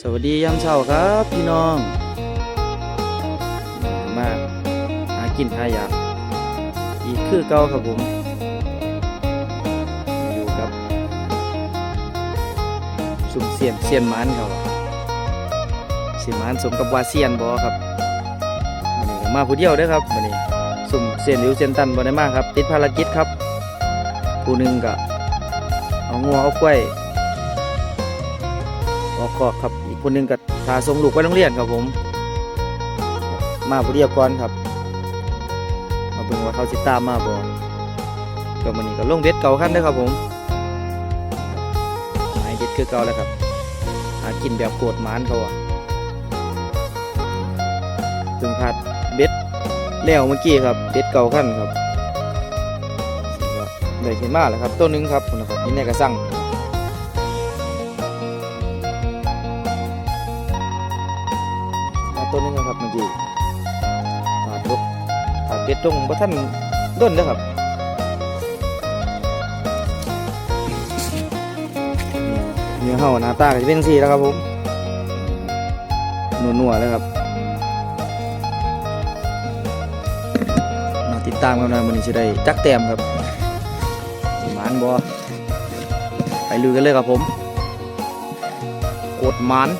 สวัสดียามเช้าครับพี่น้องมาหากินหาอยากอีกคือเก่าครับผมอยู่กับสุ่มเสียนเสียนมันเขาเสียนมันสมกับว่าเสียนบอครับวันนี้มาผู้เดียวด้อครับวันนี้สุ่มเสียนหลิวเสียนตันบ่ได้มากครับ ติดภารกิจครับผู้หนึ่งก็เอางัวเอากล้วย ออกคอกครับ อีกคนหนึงก็พาส่งลูกไปโรงเรียนครับผม มาผู้เดียวก่อนครับ มาเบิ่งว่าเขาสิตามมาบ่ก็มันนี้ก็ลงเด็ดเก่าขั้นเด้อครับผมหายเด็ดคือเก่าแล้วครับ หากินแบบโกดหมานเขาอะถึงพัดเบ็ดแล้วเมื่อกี้ครับเบ็ดเก่าขั้นครับก็ได้เห็นมาแล้วครับต้นนึงครับพุ่นะครับนี่ในกระสัง ครับมื่อกี้ถาดรกถาดเป็ดตรงบ่ท่านด้นเด้อครับเนื้อเห่าหน้าตาจะเป็นสีแล้วครับผมนัวๆเลยครับมาติดตามกันนะมันนี้จะได้จักแต้มครับมานบอไปลุยกันเลยครับผมกดมาน